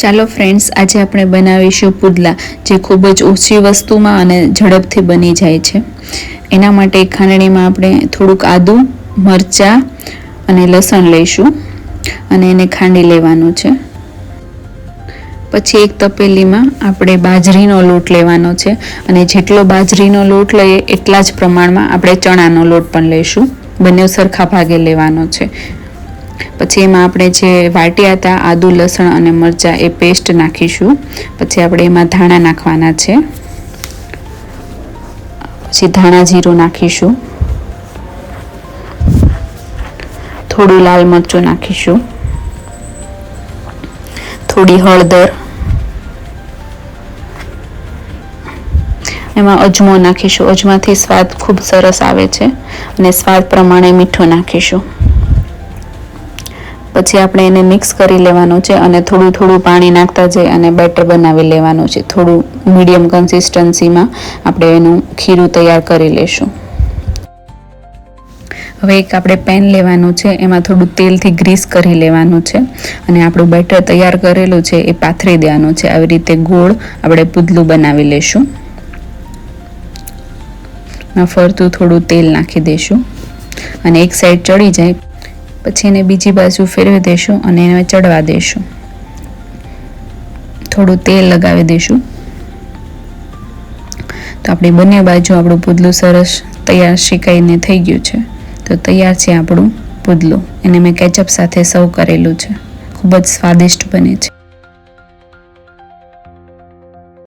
ચાલો ફ્રેન્ડ્સ આજે આપણે બનાવીશું પુદલા, જે ખૂબ જ ઓછી વસ્તુમાં અને ઝડપથી બની જાય છે. એના માટે ખાંડણીમાં આપણે થોડુંક આદું, મરચાં અને લસણ લઈશું અને એને ખાંડી લેવાનું છે. પછી એક તપેલીમાં આપણે બાજરીનો લોટ લેવાનો છે અને જેટલો બાજરીનો લોટ લઈએ એટલા જ પ્રમાણમાં આપણે ચણાનો લોટ પણ લઈશું. બંને સરખા ભાગે લેવાનો છે. પછી એમાં આપણે જે વાટ્યા હતા, આદુ, લસણ અને મરચાં એ પેસ્ટ નાખીશું. પછી આપણે એમાં ધાણા નાખવાના છે. પછી ધાણા જીરું નાખીશું. થોડું લાલ મરચું નાખીશું. થોડી હળદર. એમાં અજમો નાખીશું. અજમાથી સ્વાદ ખૂબ સરસ આવે છે. અને સ્વાદ પ્રમાણે મીઠું નાખીશું. પછી આપણે એને મિક્સ કરી લેવાનું છે અને થોડું થોડું પાણી નાખતા જઈ અને બેટર બનાવી લેવાનું છે. થોડું મીડિયમ કન્સિસ્ટન્સીમાં આપણે એનું ખીરું તૈયાર કરી લેશું. હવે એક આપણે પેન લેવાનું છે. એમાં થોડું તેલથી ગ્રીસ કરી લેવાનું છે અને આપણું બેટર તૈયાર કરેલું છે એ પાથરી દેવાનું છે. આવી રીતે ગોળ આપણે પુદલું બનાવી લેશું. ફરતું થોડું તેલ નાખી દઈશું અને એક સાઈડ ચડી જાય. પછી એને બીજી બાજુ ફેરવી દઈશું અને એને ચડવા દઈશું થોડું તેલ લગાવી દઈશું તો આપણી બંને બાજુ આપણું પુદલું સરસ તૈયાર શીકાઈને થઈ ગયું છે. તો તૈયાર છે આપણું પુદલું. એને મેં કેચઅપ સાથે સર્વ કરેલું છે. ખૂબ જ સ્વાદિષ્ટ બને છે.